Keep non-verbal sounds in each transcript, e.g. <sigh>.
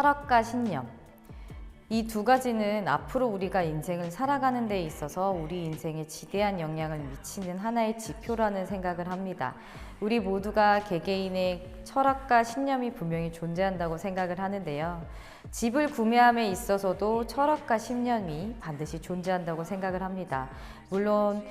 철학과 신념. 이 두 가지는 앞으로 우리가 인생을 살아가는 데 있어서 우리 인생에 지대한 영향을 미치는 하나의 지표라는 생각을 합니다. 우리 모두가 개개인의 철학과 신념이 분명히 존재한다고 생각을 하는데요. 집을 구매함에 있어서도 철학과 신념이 반드시 존재한다고 생각을 합니다. 물론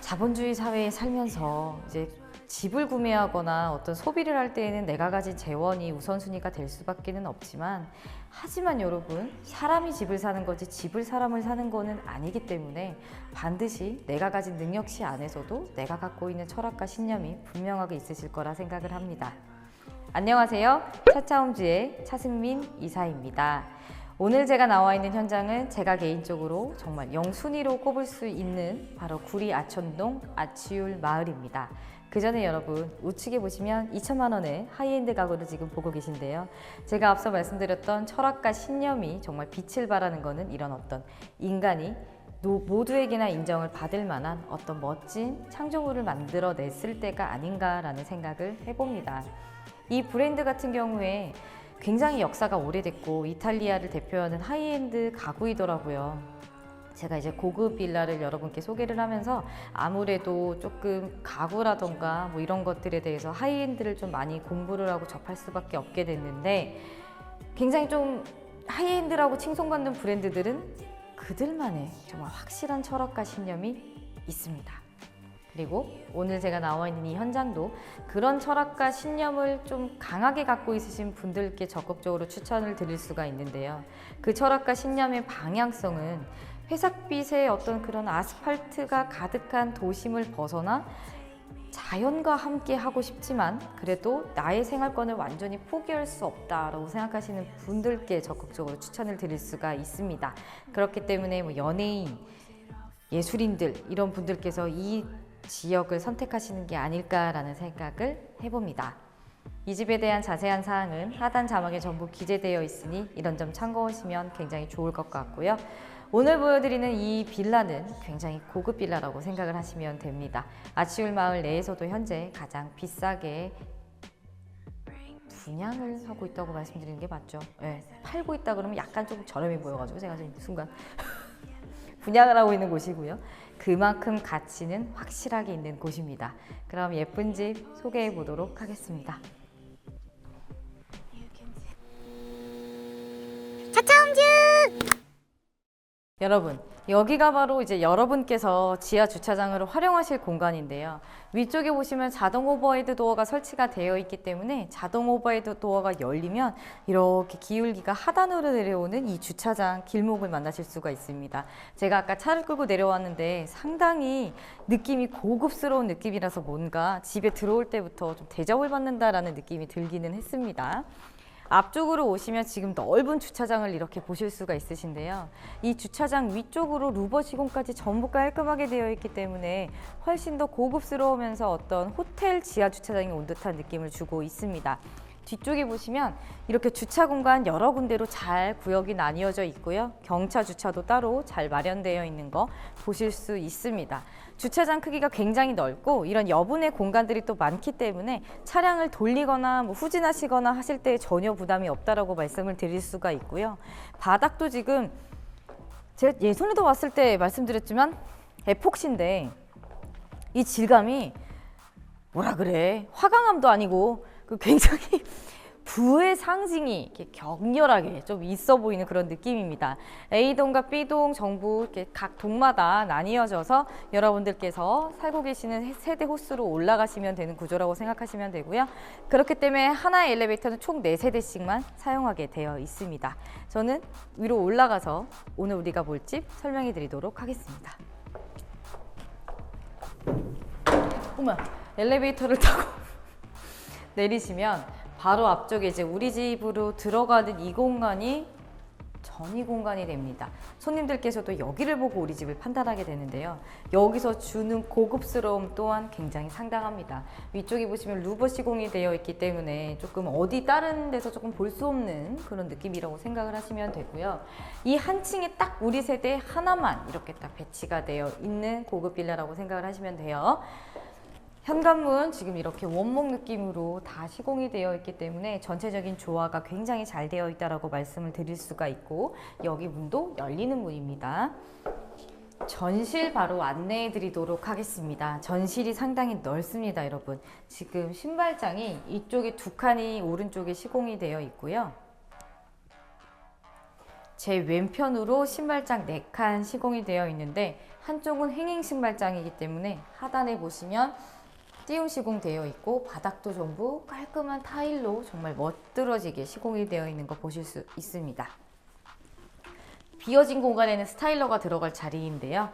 자본주의 사회에 살면서 이제 집을 구매하거나 어떤 소비를 할 때에는 내가 가진 재원이 우선순위가 될 수밖에는 없지만 하지만 여러분 사람이 집을 사는 거지 집을 사람을 사는 거는 아니기 때문에 반드시 내가 가진 능력치 안에서도 내가 갖고 있는 철학과 신념이 분명하게 있으실 거라 생각을 합니다. 안녕하세요. 차차홈즈의 차승민 이사입니다. 오늘 제가 나와 있는 현장은 제가 개인적으로 정말 영순위로 꼽을 수 있는 바로 구리 아천동 아치율 마을입니다. 그 전에 여러분 우측에 보시면 2천만 원의 하이엔드 가구를 지금 보고 계신데요. 제가 앞서 말씀드렸던 철학과 신념이 정말 빛을 발하는 거는 이런 어떤 인간이 노- 모두에게나 인정을 받을 만한 어떤 멋진 창조물을 만들어냈을 때가 아닌가라는 생각을 해봅니다. 이 브랜드 같은 경우에 굉장히 역사가 오래됐고 이탈리아를 대표하는 하이엔드 가구이더라고요. 제가 이제 고급 빌라를 여러분께 소개를 하면서 아무래도 조금 가구라던가 뭐 이런 것들에 대해서 하이엔드를 좀 많이 공부를 하고 접할 수밖에 없게 됐는데 굉장히 좀 하이엔드라고 칭송받는 브랜드들은 그들만의 정말 확실한 철학과 신념이 있습니다. 그리고 오늘 제가 나와 있는 이 현장도 그런 철학과 신념을 좀 강하게 갖고 있으신 분들께 적극적으로 추천을 드릴 수가 있는데요. 그 철학과 신념의 방향성은 회삭빛의 어떤 그런 아스팔트가 가득한 도심을 벗어나 자연과 함께 하고 싶지만 그래도 나의 생활권을 완전히 포기할 수 없다라고 생각하시는 분들께 적극적으로 추천을 드릴 수가 있습니다. 그렇기 때문에 뭐 연예인, 예술인들 이런 분들께서 이 지역을 선택하시는 게 아닐까라는 생각을 해봅니다. 이 집에 대한 자세한 사항은 하단 자막에 전부 기재되어 있으니 이런 점 참고하시면 굉장히 좋을 것 같고요. 오늘 보여드리는 이 빌라는 굉장히 고급 빌라라고 생각을 하시면 됩니다. 아치울 마을 내에서도 현재 가장 비싸게 분양을 하고 있다고 말씀드리는 게 맞죠? 네, 팔고 있다 그러면 약간 조금 저렴해 보여가지고 제가 지금 순간 <laughs> 분양을 하고 있는 곳이고요. 그만큼 가치는 확실하게 있는 곳입니다. 그럼 예쁜 집 소개해 보도록 하겠습니다. 여러분, 여기가 바로 이제 여러분께서 지하 주차장으로 활용하실 공간인데요. 위쪽에 보시면 자동 오버헤드 도어가 설치가 되어 있기 때문에 자동 오버헤드 도어가 열리면 이렇게 기울기가 하단으로 내려오는 이 주차장 길목을 만나실 수가 있습니다. 제가 아까 차를 끌고 내려왔는데 상당히 느낌이 고급스러운 느낌이라서 뭔가 집에 들어올 때부터 좀 대접을 받는다라는 느낌이 들기는 했습니다. 앞쪽으로 오시면 지금 넓은 주차장을 이렇게 보실 수가 있으신데요. 이 주차장 위쪽으로 루버 시공까지 전부 깔끔하게 되어 있기 때문에 훨씬 더 고급스러우면서 어떤 호텔 지하 주차장이 온 듯한 느낌을 주고 있습니다. 뒤쪽에 보시면 이렇게 주차 공간 여러 군데로 잘 구역이 나뉘어져 있고요. 경차 주차도 따로 잘 마련되어 있는 거 보실 수 있습니다. 주차장 크기가 굉장히 넓고 이런 여분의 공간들이 또 많기 때문에 차량을 돌리거나 뭐 후진하시거나 하실 때 전혀 부담이 없다라고 말씀을 드릴 수가 있고요. 바닥도 지금 제가 예전에도 왔을 때 말씀드렸지만 에폭시인데 이 질감이 뭐라 그래 화강암도 아니고 그 굉장히 <laughs> 부의 상징이 이렇게 격렬하게 좀 있어 보이는 그런 느낌입니다. A동과 B동 정부 이렇게 각 동마다 나뉘어져서 여러분들께서 살고 계시는 세대 호수로 올라가시면 되는 구조라고 생각하시면 되고요. 그렇기 때문에 하나의 엘리베이터는 총 네세대씩만 사용하게 되어 있습니다. 저는 위로 올라가서 오늘 우리가 볼 집 설명해 드리도록 하겠습니다. 어머, 엘리베이터를 타고 내리시면 바로 앞쪽에 이제 우리 집으로 들어가는 이 공간이 전이 공간이 됩니다. 손님들께서도 여기를 보고 우리 집을 판단하게 되는데요. 여기서 주는 고급스러움 또한 굉장히 상당합니다. 위쪽에 보시면 루버 시공이 되어 있기 때문에 조금 어디 다른 데서 조금 볼 수 없는 그런 느낌이라고 생각을 하시면 되고요. 이 한 층에 딱 우리 세대 하나만 이렇게 딱 배치가 되어 있는 고급 빌라라고 생각을 하시면 돼요. 현관문 지금 이렇게 원목 느낌으로 다 시공이 되어 있기 때문에 전체적인 조화가 굉장히 잘 되어 있다라고 말씀을 드릴 수가 있고 여기 문도 열리는 문입니다. 전실 바로 안내해 드리도록 하겠습니다. 전실이 상당히 넓습니다, 여러분. 지금 신발장이 이쪽에 두 칸이 오른쪽에 시공이 되어 있고요. 제 왼편으로 신발장 4칸 시공이 되어 있는데 한쪽은 행행 신발장이기 때문에 하단에 보시면 띄움 시공되어 있고 바닥도 전부 깔끔한 타일로 정말 멋들어지게 시공이 되어 있는 거 보실 수 있습니다. 비어진 공간에는 스타일러가 들어갈 자리인데요.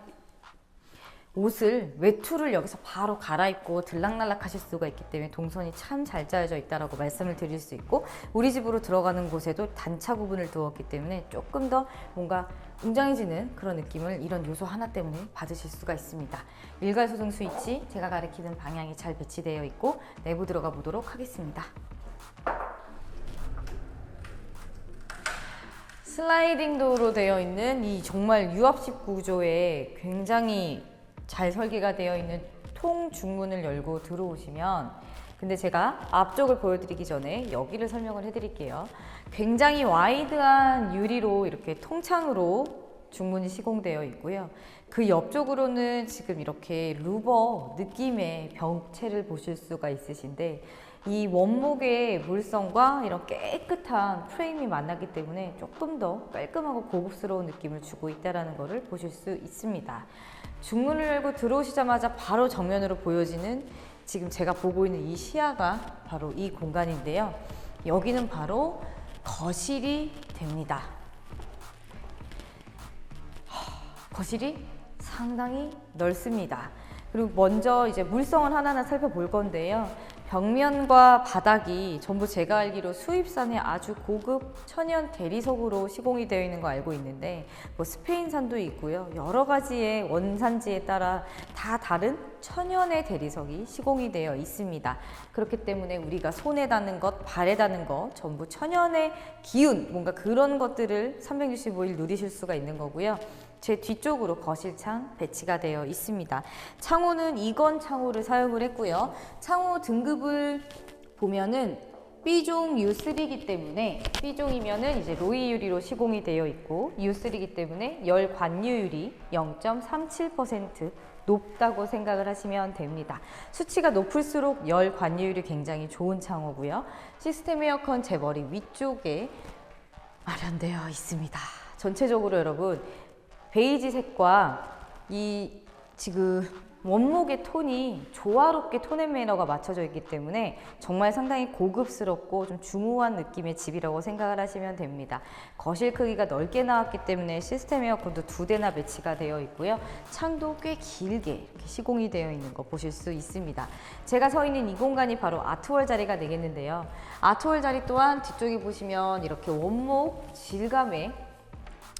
옷을 외투를 여기서 바로 갈아입고 들락날락 하실 수가 있기 때문에 동선이 참 잘 짜여져 있다라고 말씀을 드릴 수 있고 우리 집으로 들어가는 곳에도 단차 부분을 두었기 때문에 조금 더 뭔가 웅장해지는 그런 느낌을 이런 요소 하나 때문에 받으실 수가 있습니다. 일괄 소등 스위치 제가 가리키는 방향이 잘 배치되어 있고 내부 들어가 보도록 하겠습니다. 슬라이딩 도로 되어 있는 이 정말 유압식 구조에 굉장히 잘 설계가 되어 있는 통 중문을 열고 들어오시면 근데 제가 앞쪽을 보여드리기 전에 여기를 설명을 해드릴게요. 굉장히 와이드한 유리로 이렇게 통창으로 중문이 시공되어 있고요. 그 옆쪽으로는 지금 이렇게 루버 느낌의 병체를 보실 수가 있으신데 이 원목의 물성과 이런 깨끗한 프레임이 만나기 때문에 조금 더 깔끔하고 고급스러운 느낌을 주고 있다는 것을 보실 수 있습니다. 중문을 열고 들어오시자마자 바로 정면으로 보여지는 지금 제가 보고 있는 이 시야가 바로 이 공간인데요. 여기는 바로 거실이 됩니다. 거실이 상당히 넓습니다. 그리고 먼저 이제 물성을 하나하나 살펴볼 건데요. 벽면과 바닥이 전부 제가 알기로 수입산의 아주 고급 천연 대리석으로 시공이 되어 있는 거 알고 있는데 뭐 스페인산도 있고요. 여러 가지의 원산지에 따라 다 다른 천연의 대리석이 시공이 되어 있습니다. 그렇기 때문에 우리가 손에 닿는 것, 발에 닿는 것 전부 천연의 기운, 뭔가 그런 것들을 365일 누리실 수가 있는 거고요. 제 뒤쪽으로 거실창 배치가 되어 있습니다. 창호는 이건 창호를 사용을 했고요. 창호 등급을 보면은 B종 U3이기 때문에 B종이면은 이제 로이 유리로 시공이 되어 있고 U3이기 때문에 열 관유율이 0.37% 높다고 생각을 하시면 됩니다. 수치가 높을수록 열 관유율이 굉장히 좋은 창호고요. 시스템 에어컨 제 머리 위쪽에 마련되어 있습니다. 전체적으로 여러분 베이지 색과 이 지금 원목의 톤이 조화롭게 톤앤 매너가 맞춰져 있기 때문에 정말 상당히 고급스럽고 좀 중후한 느낌의 집이라고 생각을 하시면 됩니다. 거실 크기가 넓게 나왔기 때문에 시스템 에어컨도 두 대나 배치가 되어 있고요. 창도 꽤 길게 이렇게 시공이 되어 있는 거 보실 수 있습니다. 제가 서 있는 이 공간이 바로 아트월 자리가 되겠는데요. 아트월 자리 또한 뒤쪽에 보시면 이렇게 원목 질감의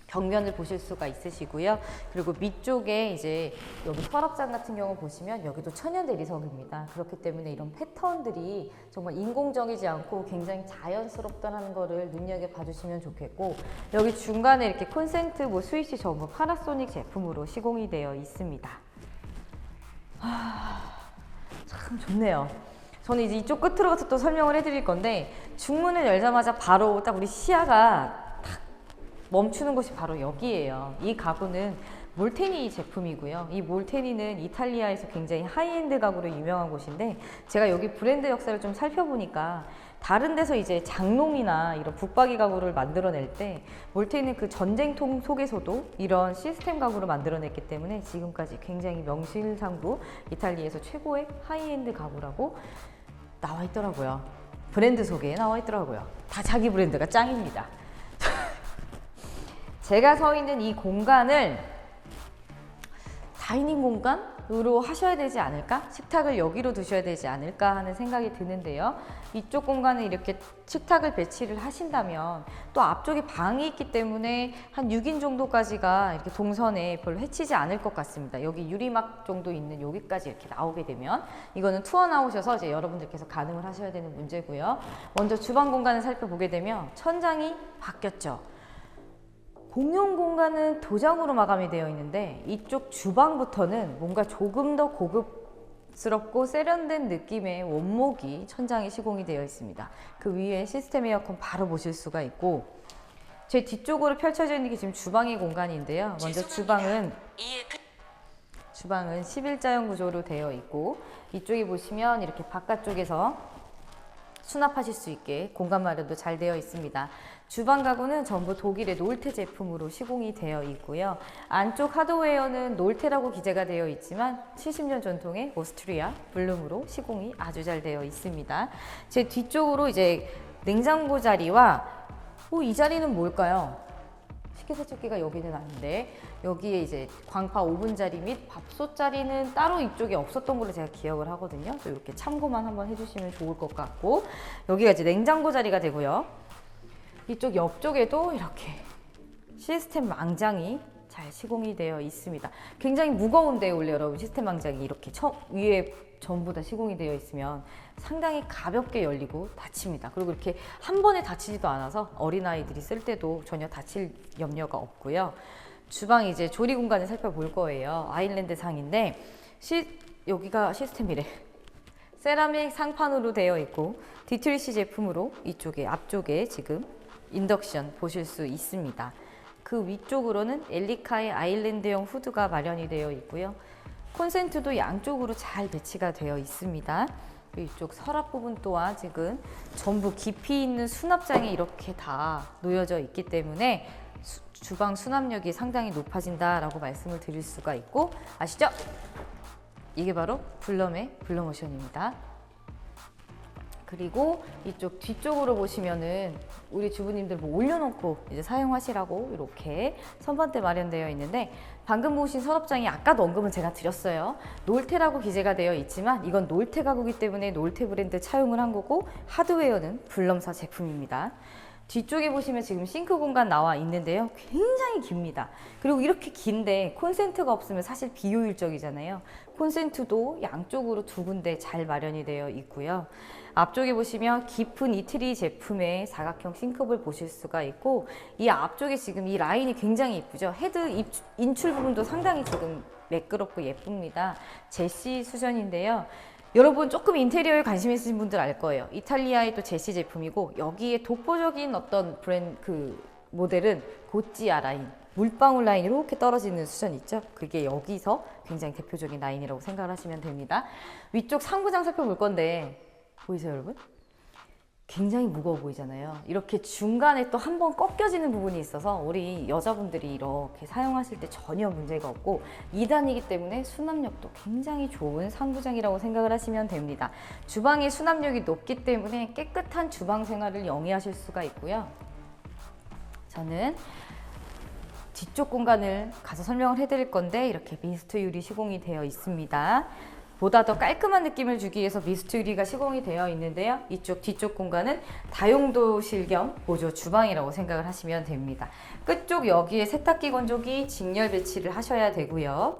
벽면을 보실 수가 있으시고요. 그리고 밑쪽에 이제 여기 서랍장 같은 경우 보시면 여기도 천연 대리석입니다. 그렇기 때문에 이런 패턴들이 정말 인공적이지 않고 굉장히 자연스럽다는 거를 눈여겨 봐주시면 좋겠고 여기 중간에 이렇게 콘센트 뭐 스위치 전부 파나소닉 제품으로 시공이 되어 있습니다. 하... 참 좋네요. 저는 이제 이쪽 끝으로 가서 또 설명을 해드릴 건데 중문을 열자마자 바로 딱 우리 시야가 멈추는 곳이 바로 여기에요. 이 가구는 몰테니 제품이고요. 이 몰테니는 이탈리아에서 굉장히 하이엔드 가구로 유명한 곳인데 제가 여기 브랜드 역사를 좀 살펴보니까 다른 데서 이제 장롱이나 이런 북박이 가구를 만들어낼 때 몰테니는 그 전쟁통 속에서도 이런 시스템 가구를 만들어냈기 때문에 지금까지 굉장히 명실상부 이탈리아에서 최고의 하이엔드 가구라고 나와 있더라고요. 브랜드 소개에 나와 있더라고요. 다 자기 브랜드가 짱입니다. <laughs> 제가 서 있는 이 공간을 다이닝 공간으로 하셔야 되지 않을까? 식탁을 여기로 두셔야 되지 않을까 하는 생각이 드는데요. 이쪽 공간에 이렇게 식탁을 배치를 하신다면 또 앞쪽에 방이 있기 때문에 한 6인 정도까지가 이렇게 동선에 별로 해치지 않을 것 같습니다. 여기 유리막 정도 있는 여기까지 이렇게 나오게 되면 이거는 투어 나오셔서 이제 여러분들께서 가늠을 하셔야 되는 문제고요. 먼저 주방 공간을 살펴보게 되면 천장이 바뀌었죠. 공용 공간은 도장으로 마감이 되어 있는데 이쪽 주방부터는 뭔가 조금 더 고급 고급스럽고 세련된 느낌의 원목이 천장에 시공이 되어 있습니다. 그 위에 시스템 에어컨 바로 보실 수가 있고 제 뒤쪽으로 펼쳐져 있는 게 지금 주방의 공간인데요. 먼저 주방은 주방은 11자형 구조로 되어 있고 이쪽에 보시면 이렇게 바깥쪽에서 수납하실 수 있게 공간 마련도 잘 되어 있습니다. 주방 가구는 전부 독일의 놀테 제품으로 시공이 되어 있고요. 안쪽 하드웨어는 놀테라고 기재가 되어 있지만 70년 전통의 오스트리아 블룸으로 시공이 아주 잘 되어 있습니다. 제 뒤쪽으로 이제 냉장고 자리와 어, 이 자리는 뭘까요? 식기 세척기가 여기는 아닌데 여기에 이제 광파 오븐 자리 및 밥솥 자리는 따로 이쪽에 없었던 걸로 제가 기억을 하거든요. 이렇게 참고만 한번 해주시면 좋을 것 같고 여기가 이제 냉장고 자리가 되고요. 이쪽 옆쪽에도 이렇게 시스템 망장이 잘 시공이 되어 있습니다. 굉장히 무거운데 원래 여러분 시스템 망장이 이렇게 처, 위에 전부 다 시공이 되어 있으면 상당히 가볍게 열리고 닫힙니다. 그리고 이렇게 한 번에 닫히지도 않아서 어린아이들이 쓸 때도 전혀 다칠 염려가 없고요. 주방 이제 조리 공간을 살펴볼 거예요. 아일랜드 상인데 시, 여기가 시스템이래. 세라믹 상판으로 되어 있고 디트리시 제품으로 이쪽에 앞쪽에 지금 인덕션 보실 수 있습니다. 그 위쪽으로는 엘리카의 아일랜드형 후드가 마련이 되어 있고요. 콘센트도 양쪽으로 잘 배치가 되어 있습니다. 이쪽 서랍 부분 또한 지금 전부 깊이 있는 수납장이 이렇게 다 놓여져 있기 때문에 수- 주방 수납력이 상당히 높아진다라고 말씀을 드릴 수가 있고 아시죠? 이게 바로 블럼의 블럼오션입니다. 그리고 이쪽 뒤쪽으로 보시면은 우리 주부님들 뭐 올려놓고 이제 사용하시라고 이렇게 선반대 마련되어 있는데 방금 보신 서랍장이 아까도 언급은 제가 드렸어요. 놀테라고 기재가 되어 있지만 이건 놀테 가구기 때문에 놀테 브랜드 차용을 한 거고 하드웨어는 블럼사 제품입니다. 뒤쪽에 보시면 지금 싱크 공간 나와 있는데요. 굉장히 깁니다. 그리고 이렇게 긴데 콘센트가 없으면 사실 비효율적이잖아요. 콘센트도 양쪽으로 두 군데 잘 마련이 되어 있고요. 앞쪽에 보시면 깊은 이트리 제품의 사각형 싱크볼 보실 수가 있고 이 앞쪽에 지금 이 라인이 굉장히 이쁘죠. 헤드 입- 인출 부분도 상당히 지금 매끄럽고 예쁩니다. 제시 수전인데요. 여러분 조금 인테리어에 관심 있으신 분들 알 거예요. 이탈리아의 또 제시 제품이고 여기에 독보적인 어떤 브랜드 그 모델은 고찌아 라인 물방울 라인이 이렇게 떨어지는 수전 있죠? 그게 여기서 굉장히 대표적인 라인이라고 생각을 하시면 됩니다. 위쪽 상부장 살펴볼 건데 보이세요, 여러분? 굉장히 무거워 보이잖아요. 이렇게 중간에 또 한 번 꺾여지는 부분이 있어서 우리 여자분들이 이렇게 사용하실 때 전혀 문제가 없고 2단이기 때문에 수납력도 굉장히 좋은 상부장이라고 생각을 하시면 됩니다. 주방의 수납력이 높기 때문에 깨끗한 주방 생활을 영위하실 수가 있고요. 저는 뒤쪽 공간을 가서 설명을 해드릴 건데 이렇게 미스트 유리 시공이 되어 있습니다. 보다 더 깔끔한 느낌을 주기 위해서 미스트 유리가 시공이 되어 있는데요. 이쪽 뒤쪽 공간은 다용도실 겸 보조 주방이라고 생각을 하시면 됩니다. 끝쪽 여기에 세탁기 건조기 직렬 배치를 하셔야 되고요.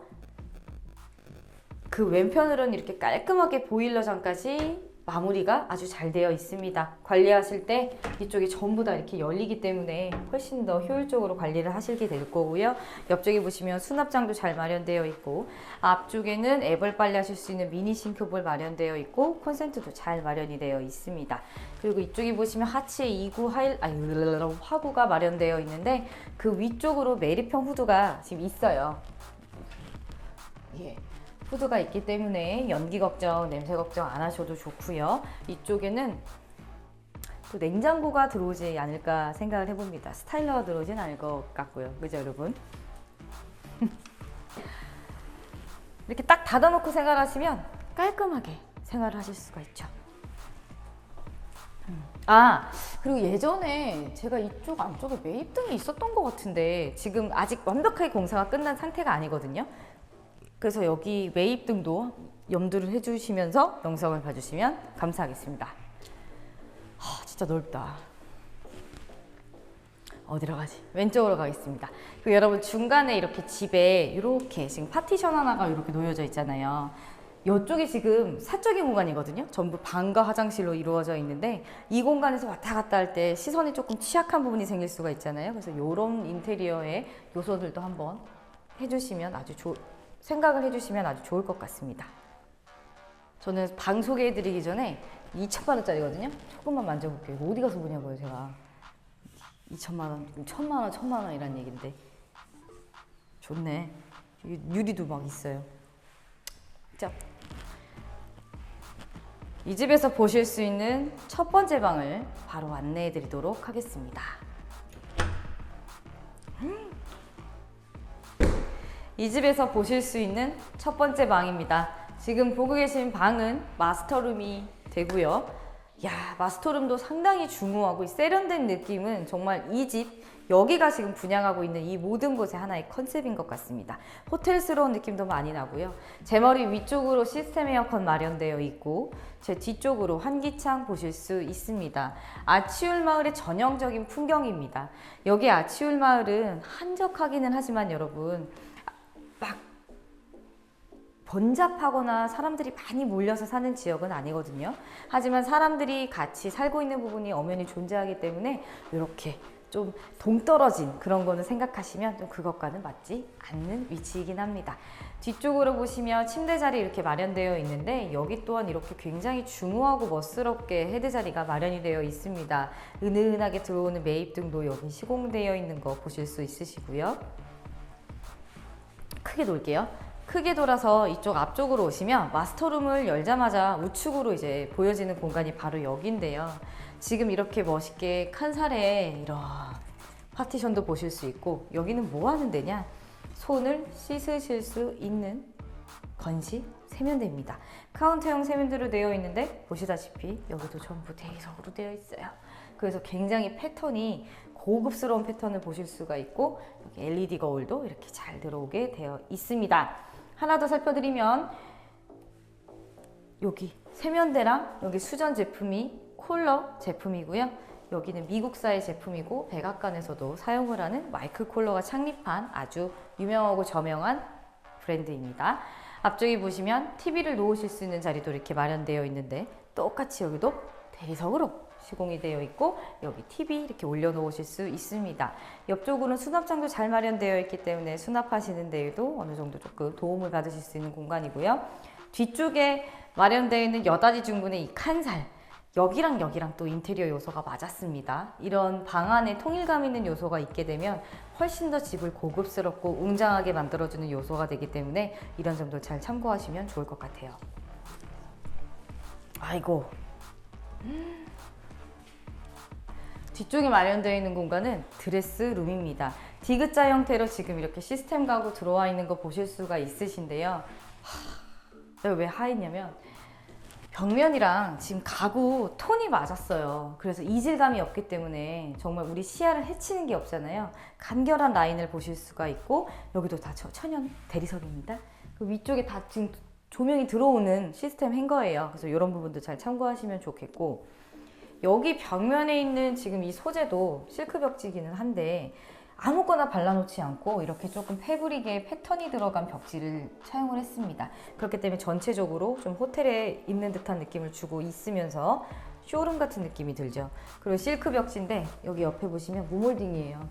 그 왼편으로는 이렇게 깔끔하게 보일러장까지 마무리가 아주 잘 되어 있습니다. 관리하실 때 이쪽이 전부 다 이렇게 열리기 때문에 훨씬 더 효율적으로 관리를 하시게 될 거고요. 옆쪽에 보시면 수납장도 잘 마련되어 있고 앞쪽에는 애벌 빨래 하실 수 있는 미니 싱크볼 마련되어 있고 콘센트도 잘 마련이 되어 있습니다. 그리고 이쪽에 보시면 하치에 2구 하일 아니 화구가 마련되어 있는데 그 위쪽으로 메리평 후드가 지금 있어요. 예. 후드가 있기 때문에 연기 걱정, 냄새 걱정 안 하셔도 좋고요. 이쪽에는 또 냉장고가 들어오지 않을까 생각을 해봅니다. 스타일러가 들어오진 않을 것 같고요. 그죠, 여러분? <laughs> 이렇게 딱 닫아놓고 생활하시면 깔끔하게 생활을 하실 수가 있죠. 음. 아, 그리고 예전에 제가 이쪽 안쪽에 매입등이 있었던 것 같은데 지금 아직 완벽하게 공사가 끝난 상태가 아니거든요. 그래서 여기 매입 등도 염두를 해주시면서 영상을 봐주시면 감사하겠습니다. 하, 진짜 넓다. 어디로 가지? 왼쪽으로 가겠습니다. 그리고 여러분 중간에 이렇게 집에 이렇게 지금 파티션 하나가 이렇게 놓여져 있잖아요. 이쪽이 지금 사적인 공간이거든요. 전부 방과 화장실로 이루어져 있는데 이 공간에서 왔다 갔다 할 때 시선이 조금 취약한 부분이 생길 수가 있잖아요. 그래서 이런 인테리어의 요소들도 한번 해주시면 아주 좋 생각을 해주시면 아주 좋을 것 같습니다. 저는 방 소개해드리기 전에 2천만 원짜리거든요. 조금만 만져볼게요. 어디 가서 보냐고요, 제가. 2천만 원, 1천만 원, 1천만 원 이란 얘긴데. 좋네. 유- 유리도 막 있어요. 자, 이 집에서 보실 수 있는 첫 번째 방을 바로 안내해 드리도록 하겠습니다. 이 집에서 보실 수 있는 첫 번째 방입니다. 지금 보고 계신 방은 마스터룸이 되고요. 야, 마스터룸도 상당히 중후하고 이 세련된 느낌은 정말 이 집 여기가 지금 분양하고 있는 이 모든 곳의 하나의 컨셉인 것 같습니다. 호텔스러운 느낌도 많이 나고요. 제 머리 위쪽으로 시스템 에어컨 마련되어 있고 제 뒤쪽으로 환기창 보실 수 있습니다. 아치울 마을의 전형적인 풍경입니다. 여기 아치울 마을은 한적하기는 하지만 여러분 막 번잡하거나 사람들이 많이 몰려서 사는 지역은 아니거든요. 하지만 사람들이 같이 살고 있는 부분이 엄연히 존재하기 때문에 이렇게 좀 동떨어진 그런 거는 생각하시면 좀 그것과는 맞지 않는 위치이긴 합니다. 뒤쪽으로 보시면 침대 자리 이렇게 마련되어 있는데 여기 또한 이렇게 굉장히 중후하고 멋스럽게 헤드 자리가 마련이 되어 있습니다. 은은하게 들어오는 매입 등도 여기 시공되어 있는 거 보실 수 있으시고요. 크게 돌게요. 크게 돌아서 이쪽 앞쪽으로 오시면 마스터룸을 열자마자 우측으로 이제 보여지는 공간이 바로 여기인데요. 지금 이렇게 멋있게 칸살에 이런 파티션도 보실 수 있고 여기는 뭐 하는 데냐? 손을 씻으실 수 있는 건식 세면대입니다. 카운터형 세면대로 되어 있는데 보시다시피 여기도 전부 대리석으로 되어 있어요. 그래서 굉장히 패턴이 고급스러운 패턴을 보실 수가 있고 여기 LED 거울도 이렇게 잘 들어오게 되어 있습니다. 하나 더 살펴드리면 여기 세면대랑 여기 수전 제품이 콜러 제품이고요. 여기는 미국사의 제품이고 백악관에서도 사용을 하는 마이크 콜러가 창립한 아주 유명하고 저명한 브랜드입니다. 앞쪽에 보시면 TV를 놓으실 수 있는 자리도 이렇게 마련되어 있는데 똑같이 여기도 대리석으로 시공이 되어 있고 여기 TV 이렇게 올려놓으실 수 있습니다. 옆쪽으로는 수납장도 잘 마련되어 있기 때문에 수납하시는 데에도 어느 정도 조금 도움을 받으실 수 있는 공간이고요. 뒤쪽에 마련되어 있는 여다지 중분의 이 칸살 여기랑 여기랑 또 인테리어 요소가 맞았습니다. 이런 방 안에 통일감 있는 요소가 있게 되면 훨씬 더 집을 고급스럽고 웅장하게 만들어주는 요소가 되기 때문에 이런 점도 잘 참고하시면 좋을 것 같아요. 아이고. 뒤쪽에 마련되어 있는 공간은 드레스 룸입니다. 디귿자 형태로 지금 이렇게 시스템 가구 들어와 있는 거 보실 수가 있으신데요. 하, 왜 하했냐면 벽면이랑 지금 가구 톤이 맞았어요. 그래서 이질감이 없기 때문에 정말 우리 시야를 해치는 게 없잖아요. 간결한 라인을 보실 수가 있고 여기도 다 저- 천연 대리석입니다. 그 위쪽에 다 지금 조명이 들어오는 시스템 행거예요. 그래서 이런 부분도 잘 참고하시면 좋겠고 여기 벽면에 있는 지금 이 소재도 실크 벽지기는 한데 아무거나 발라놓지 않고 이렇게 조금 패브릭에 패턴이 들어간 벽지를 사용을 했습니다. 그렇기 때문에 전체적으로 좀 호텔에 있는 듯한 느낌을 주고 있으면서 쇼룸 같은 느낌이 들죠. 그리고 실크 벽지인데 여기 옆에 보시면 모몰딩이에요.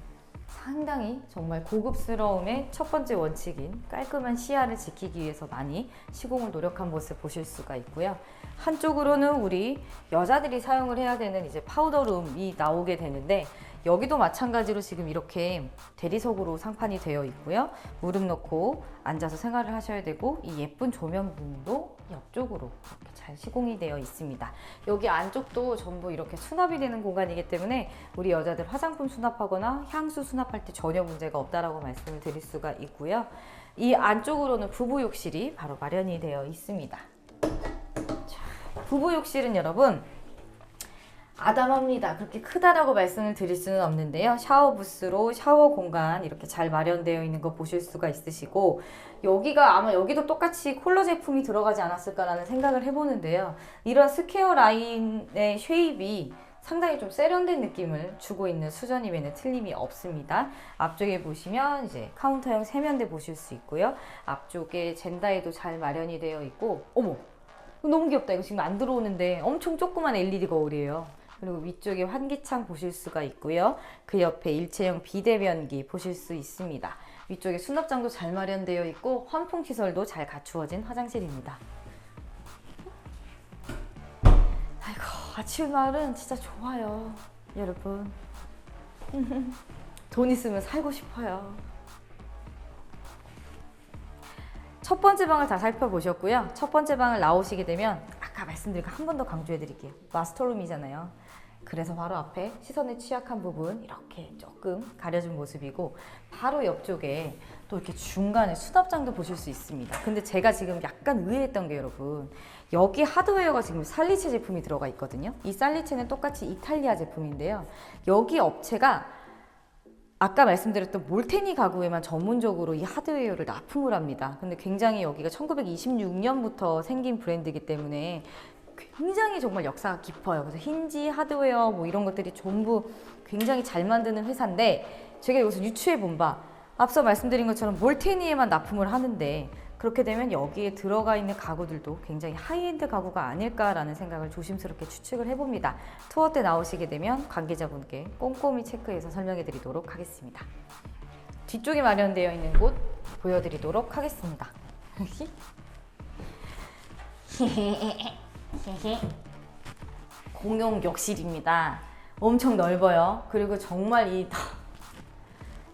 상당히 정말 고급스러움의 첫 번째 원칙인 깔끔한 시야를 지키기 위해서 많이 시공을 노력한 모습 보실 수가 있고요. 한쪽으로는 우리 여자들이 사용을 해야 되는 이제 파우더룸이 나오게 되는데 여기도 마찬가지로 지금 이렇게 대리석으로 상판이 되어 있고요. 무릎 넣고 앉아서 생활을 하셔야 되고 이 예쁜 조명등도 옆쪽으로 이렇게 잘 시공이 되어 있습니다. 여기 안쪽도 전부 이렇게 수납이 되는 공간이기 때문에 우리 여자들 화장품 수납하거나 향수 수납할 때 전혀 문제가 없다라고 말씀을 드릴 수가 있고요. 이 안쪽으로는 부부 욕실이 바로 마련이 되어 있습니다. 자, 부부 욕실은 여러분 아담합니다. 그렇게 크다라고 말씀을 드릴 수는 없는데요. 샤워 부스로 샤워 공간 이렇게 잘 마련되어 있는 거 보실 수가 있으시고 여기가 아마 여기도 똑같이 콜러 제품이 들어가지 않았을까라는 생각을 해보는데요. 이런 스퀘어 라인의 쉐입이 상당히 좀 세련된 느낌을 주고 있는 수전임에는 틀림이 없습니다. 앞쪽에 보시면 이제 카운터형 세면대 보실 수 있고요. 앞쪽에 젠다에도 잘 마련이 되어 있고 어머 너무 귀엽다. 이거 지금 안 들어오는데 엄청 조그만 LED 거울이에요. 그리고 위쪽에 환기창 보실 수가 있고요. 그 옆에 일체형 비대면기 보실 수 있습니다. 위쪽에 수납장도 잘 마련되어 있고 환풍 시설도 잘 갖추어진 화장실입니다. 같이 마을은 진짜 좋아요, 여러분. <laughs> 돈 있으면 살고 싶어요. 첫 번째 방을 다 살펴보셨고요. 첫 번째 방을 나오시게 되면 아까 말씀드린 거 한 번 더 강조해 드릴게요. 마스터룸이잖아요. 그래서 바로 앞에 시선에 취약한 부분 이렇게 조금 가려진 모습이고 바로 옆쪽에 또 이렇게 중간에 수납장도 보실 수 있습니다. 근데 제가 지금 약간 의외했던 게 여러분 여기 하드웨어가 지금 살리체 제품이 들어가 있거든요. 이 살리체는 똑같이 이탈리아 제품인데요. 여기 업체가 아까 말씀드렸던 몰테니 가구에만 전문적으로 이 하드웨어를 납품을 합니다. 근데 굉장히 여기가 1926년부터 생긴 브랜드이기 때문에 굉장히 정말 역사가 깊어요. 그래서 힌지, 하드웨어 뭐 이런 것들이 전부 굉장히 잘 만드는 회사인데 제가 여기서 유추해 본 바 앞서 말씀드린 것처럼 몰테니에만 납품을 하는데 그렇게 되면 여기에 들어가 있는 가구들도 굉장히 하이엔드 가구가 아닐까라는 생각을 조심스럽게 추측을 해봅니다. 투어 때 나오시게 되면 관계자분께 꼼꼼히 체크해서 설명해 드리도록 하겠습니다. 뒤쪽에 마련되어 있는 곳 보여드리도록 하겠습니다. <laughs> 공용 욕실입니다. 엄청 넓어요. 그리고 정말 이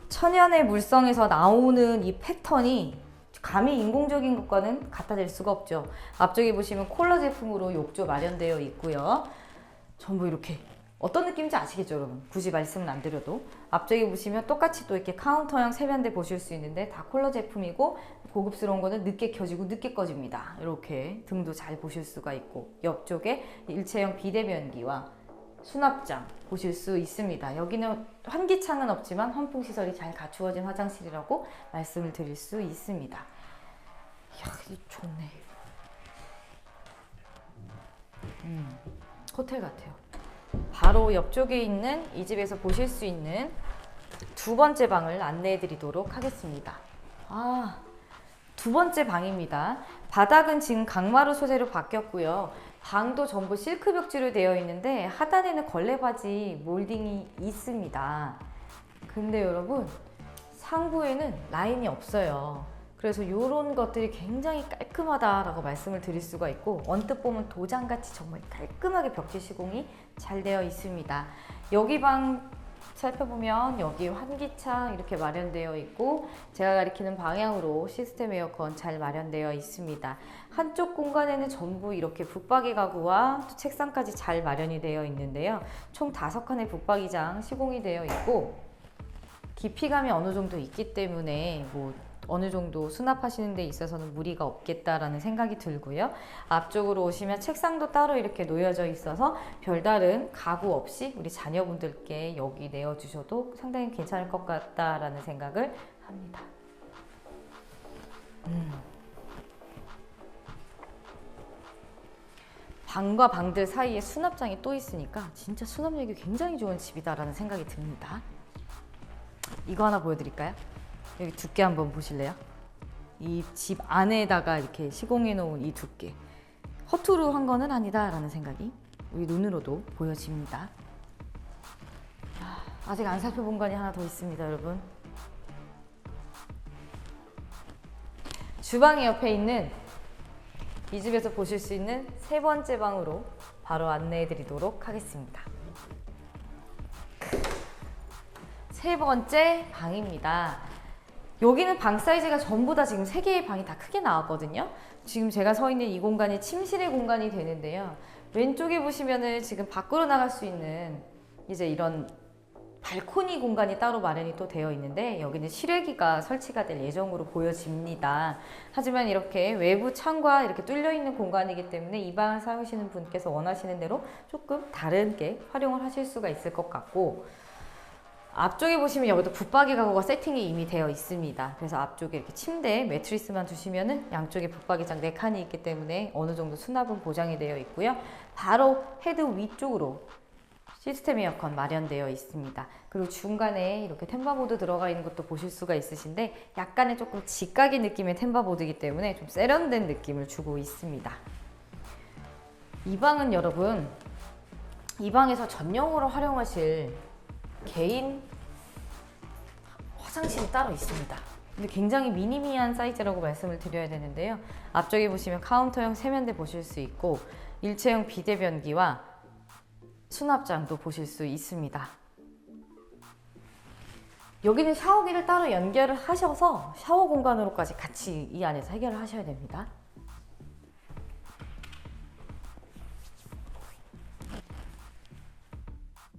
천연의 물성에서 나오는 이 패턴이 감히 인공적인 것과는 댈 수가 없죠. 앞쪽에 보시면 콜러 제품으로 욕조 마련되어 있고요. 전부 이렇게 어떤 느낌인지 아시겠죠, 여러분? 굳이 말씀은 안 드려도 앞쪽에 보시면 똑같이 또 이렇게 카운터형 세면대 보실 수 있는데 다 콜러 제품이고 고급스러운 거는 늦게 켜지고 늦게 꺼집니다. 이렇게 등도 잘 보실 수가 있고 옆쪽에 일체형 비대면기와 수납장 보실 수 있습니다. 여기는 환기창은 없지만 환풍 시설이 잘 갖추어진 화장실이라고 말씀을 드릴 수 있습니다. 이야, 이 좋네. 음, 호텔 같아요. 바로 옆쪽에 있는 이 집에서 보실 수 있는 두 번째 방을 안내해 드리도록 하겠습니다. 아, 두 번째 방입니다. 바닥은 지금 강마루 소재로 바뀌었고요. 방도 전부 실크 벽지로 되어 있는데 하단에는 걸레바지 몰딩이 있습니다. 근데 여러분 상부에는 라인이 없어요. 그래서 이런 것들이 굉장히 깔끔하다라고 말씀을 드릴 수가 있고 언뜻 보면 도장같이 정말 깔끔하게 벽지 시공이 잘 되어 있습니다. 여기 방 살펴보면 여기 환기창 이렇게 마련되어 있고 제가 가리키는 방향으로 시스템 에어컨 잘 마련되어 있습니다. 한쪽 공간에는 전부 이렇게 붙박이 가구와 또 책상까지 잘 마련이 되어 있는데요. 총 다섯 칸의 붙박이장 시공이 되어 있고 깊이감이 어느 정도 있기 때문에 뭐 어느 정도 수납하시는 데 있어서는 무리가 없겠다라는 생각이 들고요. 앞쪽으로 오시면 책상도 따로 이렇게 놓여져 있어서 별다른 가구 없이 우리 자녀분들께 여기 내어주셔도 상당히 괜찮을 것 같다라는 생각을 합니다. 음. 방과 방들 사이에 수납장이 또 있으니까 진짜 수납력이 굉장히 좋은 집이다라는 생각이 듭니다. 이거 하나 보여드릴까요? 여기 두께 한번 보실래요? 이 집 안에다가 이렇게 시공해 놓은 이 두께 허투루 한 거는 아니다라는 생각이 우리 눈으로도 보여집니다. 아, 아직 안 살펴본 건이 하나 더 있습니다, 여러분. 주방의 옆에 있는 이 집에서 보실 수 있는 세 번째 방으로 바로 안내해 드리도록 하겠습니다. 세 번째 방입니다. 여기는 방 사이즈가 전부 다 지금 세 개의 방이 다 크게 나왔거든요. 지금 제가 서 있는 이 공간이 침실의 공간이 되는데요. 왼쪽에 보시면은 지금 밖으로 나갈 수 있는 이제 이런 발코니 공간이 따로 마련이 또 되어 있는데 여기는 실외기가 설치가 될 예정으로 보여집니다. 하지만 이렇게 외부 창과 이렇게 뚫려 있는 공간이기 때문에 이 방을 사용하시는 분께서 원하시는 대로 조금 다르게 활용을 하실 수가 있을 것 같고 앞쪽에 보시면 여기도 붙박이 가구가 세팅이 이미 되어 있습니다. 그래서 앞쪽에 이렇게 침대, 매트리스만 두시면은 양쪽에 붙박이장 4칸이 있기 때문에 어느 정도 수납은 보장이 되어 있고요. 바로 헤드 위쪽으로 시스템 에어컨 마련되어 있습니다. 그리고 중간에 이렇게 템바보드 들어가 있는 것도 보실 수가 있으신데 약간의 조금 직각의 느낌의 템바보드이기 때문에 좀 세련된 느낌을 주고 있습니다. 이 방은 여러분 이 방에서 전용으로 활용하실 개인 화장실이 따로 있습니다. 근데 굉장히 미니미한 사이즈라고 말씀을 드려야 되는데요. 앞쪽에 보시면 카운터형 세면대 보실 수 있고 일체형 비대변기와 수납장도 보실 수 있습니다. 여기는 샤워기를 따로 연결을 하셔서 샤워 공간으로까지 같이 이 안에서 해결을 하셔야 됩니다.